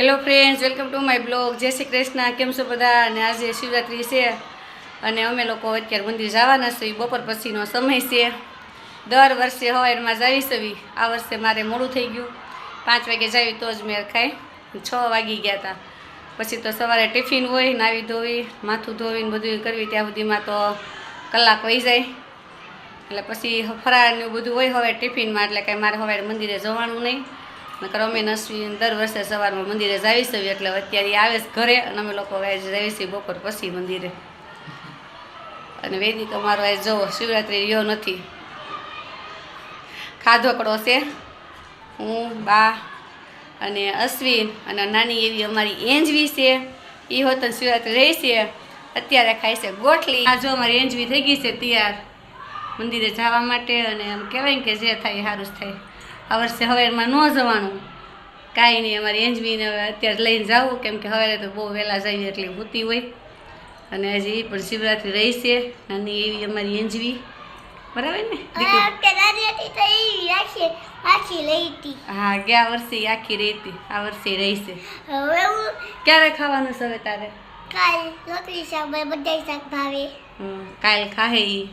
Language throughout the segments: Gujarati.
Hello friends welcome to my blog Jai Shri Krishna. કેમ છો બધા? અને આજે શિવરાત્રિ છે. અને અમે લોકો અત્યારે મંદિર જવાના છે બપોર પછીનો સમય છે. દર વર્ષે હવાઈમાં જાવી સવી આ વર્ષે મારે મોડું થઈ ગયું. પાંચ વાગે જાવી તો જ મેર ખાય. છ વાગી ગયા હતા પછી તો સવારે ટિફિન હોય નાવી ધોવી, માથું ધોવીને બધું કરવી. ત્યાં સુધીમાં તો કલાક વહી જાય. એટલે પછી ફરાળ એવું બધું હોય, હવે ટિફિનમાં. એટલે કાંઈ મારે હવાઈ મંદિરે જવાનું નહીં. નકર અમે નસવી દર વર્ષે સવારમાં મંદિરે જાવી છીએ, એટલે અત્યારે આવે છે ઘરે અને અમે લોકો જાવી છીએ બપોર પછી મંદિરે. અને વૈદિક અમારો આજે જવો શિવરાત્રિ રહ્યો નથી. ખાધોકડો છે? હું, બા અને અશ્વિન અને નાની એવી અમારી એંજવી છે. એ હોતન શિવરાત્રિ રહી છે. અત્યારે ખાય છે ગોઠલી. આ જો અમારી એંજવી થઈ ગઈ છે તૈયાર મંદિરે જવા માટે અને એમ કહેવાય કે જે થાય સારું જ થાય. આ વર્ષે હવેરમાં ન જવાનું. કાંઈ નહીં અમારી એંજવીને હવે અત્યારે લઈને જાવું કેમ કે હવે તો બહુ વહેલા જઈએ એટલે ભૂતી હોય. અને હજી પણ શિવરાત્રિ રહી છે નાની એવી અમારી એંજવી બરાબર ને? હા ગયા વર્ષે આખી રહી હતી આ વર્ષે રહી છે. ક્યારે ખાવાનું છે હવે તારે? ભાવે કાલ ખાહે ઈ.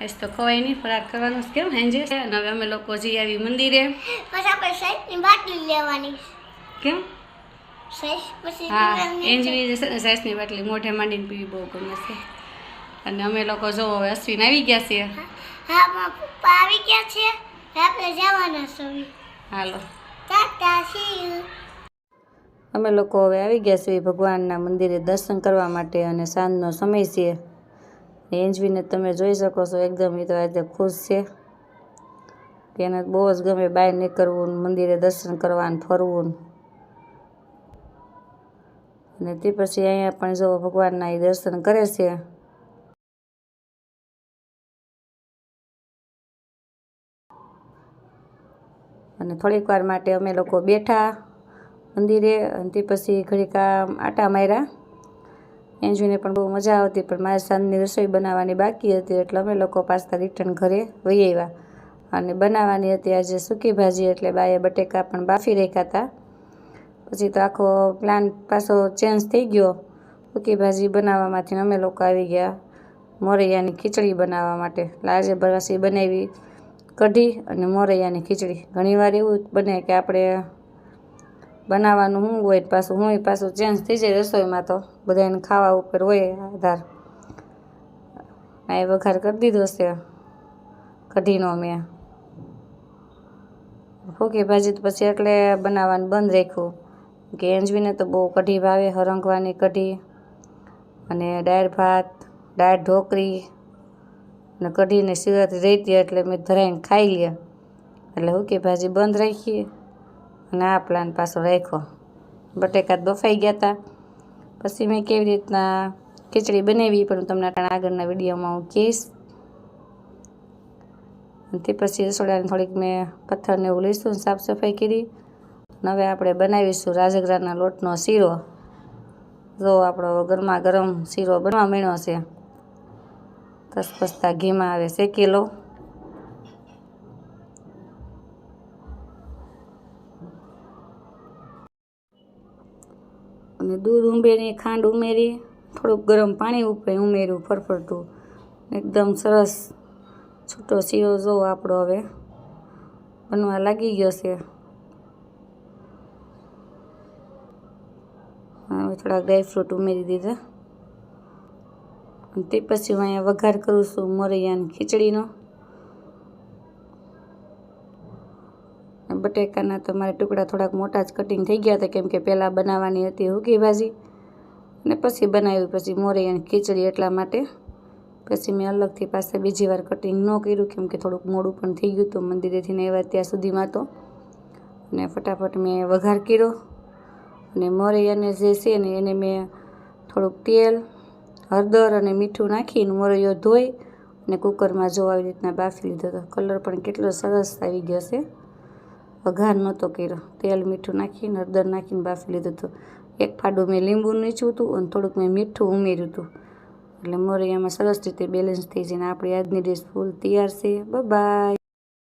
આજ તો ખવાય નહીં ફરાર કરવાનું છે. કેમ હેંજે છે? અને હવે અમે લોકો જઈ આવી મંદિરે. કેમ? હા એન્જવી જે હા ને સાઈસની બાટલી મોઢે માંડીને પીવી બહુ ગમે છે. અને અમે લોકો જો હવે અશ્વિન આવી ગયા છીએ હા પપ્પા આવી ગયા છે. આપણે જવાના છીએ હાલો. ટાટા સી યુ અમે લોકો હવે આવી ગયા છીએ ભગવાનના મંદિરે દર્શન કરવા માટે અને સાંજનો સમય છે. એન્જવીને તમે જોઈ શકો છો એકદમ એ તો આજે ખુશ છે. એને બહુ જ ગમે બહાર નીકળવું ને મંદિરે દર્શન કરવાનું, ફરવું. અને તે પછી અહીંયા પણ જો ભગવાનના એ દર્શન કરે છે. અને થોડીક વાર માટે અમે લોકો બેઠા મંદિરે અને તે પછી ઘડીક આટા માર્યા. એન્જોયને પણ બહુ મજા આવતી, પણ મારે સાંજની રસોઈ બનાવવાની બાકી હતી એટલે અમે લોકો પાસ્તા રિટર્ન ઘરે વહી આવ્યા. અને બનાવવાની હતી આજે સૂકી ભાજી એટલે બાએ બટેકા પણ બાફી રાખ્યા હતા. પછી તો આખો પ્લાન પાછો ચેન્જ થઈ ગયો. સૂકી ભાજી બનાવવામાંથી અમે લોકો આવી ગયા મોરૈયાની ખીચડી બનાવવા માટે. એટલે આજે બરાસી બનાવી કઢી અને મોરૈયાની ખીચડી. ઘણીવાર એવું બને કે આપણે બનાવવાનું શું હોય પાછું હું પાછું ચેન્જ થઈ જાય રસોઈમાં તો બધાને ખાવા ઉપર હોય આધાર. એ વઘાર કરી દીધો છે કઢીનો મેં. ફૂકી ભાજી તો પછી એટલે બનાવવાનું બંધ રાખ્યું. કે એન્જવીને તો બહુ કઢી ભાવે, હરંગવાની કઢી અને દાળ ભાત, દાળ ઢોકળી અને કઢીને શિવરાત્રી રહેતી એટલે મેં ધરાઈને ખાઈ લે એટલે હુકી ભાજી બંધ રાખી અને આ પ્લાન પાછો રાખ્યો. બટેકા બફાઈ ગયા હતા પછી મેં કેવી રીતના ખીચડી બનાવી, પણ હું તમને આગળના વિડીયોમાં હું કહીશ. તે પછી રસોડાને થોડીક મેં પથ્થરને એવું લઈશું સાફ સફાઈ કરી. હવે આપણે બનાવીશું રાજગરાના લોટનો શીરો. જો આપણો ગરમા ગરમ શીરો બનવા મળ્યો છે. તસપસતા ઘીમાં આવે શેકી લો અને દૂધ ઉમેરી, ખાંડ ઉમેરી, થોડુંક ગરમ પાણી ઉપર ઉમેર્યું ફરફરતું. એકદમ સરસ છૂટો શીરો જોવો આપણો હવે. બનવા લાગી ગયો છે. હવે થોડાક ડ્રાયફ્રૂટ ઉમેરી દીધા. તે પછી હું અહીંયા વઘાર કરું છું મોરૈયાની ખીચડીનો. બટેકાના તો મારા ટુકડા થોડાક મોટા જ કટિંગ થઈ ગયા હતા, કેમ કે પહેલાં બનાવવાની હતી હુકી ભાજી. અને પછી બનાવી પછી મોરૈયાની ખીચડી એટલા માટે. પછી મેં અલગથી પાસે બીજી વાર કટિંગ ન કર્યું, કેમ કે થોડુંક મોડું પણ થઈ ગયું હતું મંદિરેથી ને આવ્યા ત્યાં સુધીમાં તો અને ફટાફટ મેં વઘાર કર્યો. અને મોરૈયાને જે છે ને એને મેં થોડુંક તેલ, હળદર અને મીઠું નાખીને મોરૈયો ધોઈ અને કુકરમાં જો આવી રીતના બાફી લીધો હતો કલર પણ કેટલો સરસ આવી ગયો છે વઘાર નહોતો કર્યો. તેલ મીઠું નાખીને, હળદર નાખીને બાફી લીધું હતું. એક ફાડું મેં લીંબુ નીચું હતું અને થોડુંક મેં મીઠું ઉમેર્યું હતું. એટલે મોરૈયામાં સરસ રીતે બેલેન્સ થઈ જઈને આપણી આજની ડિશ ફૂલ તૈયાર છે. બાય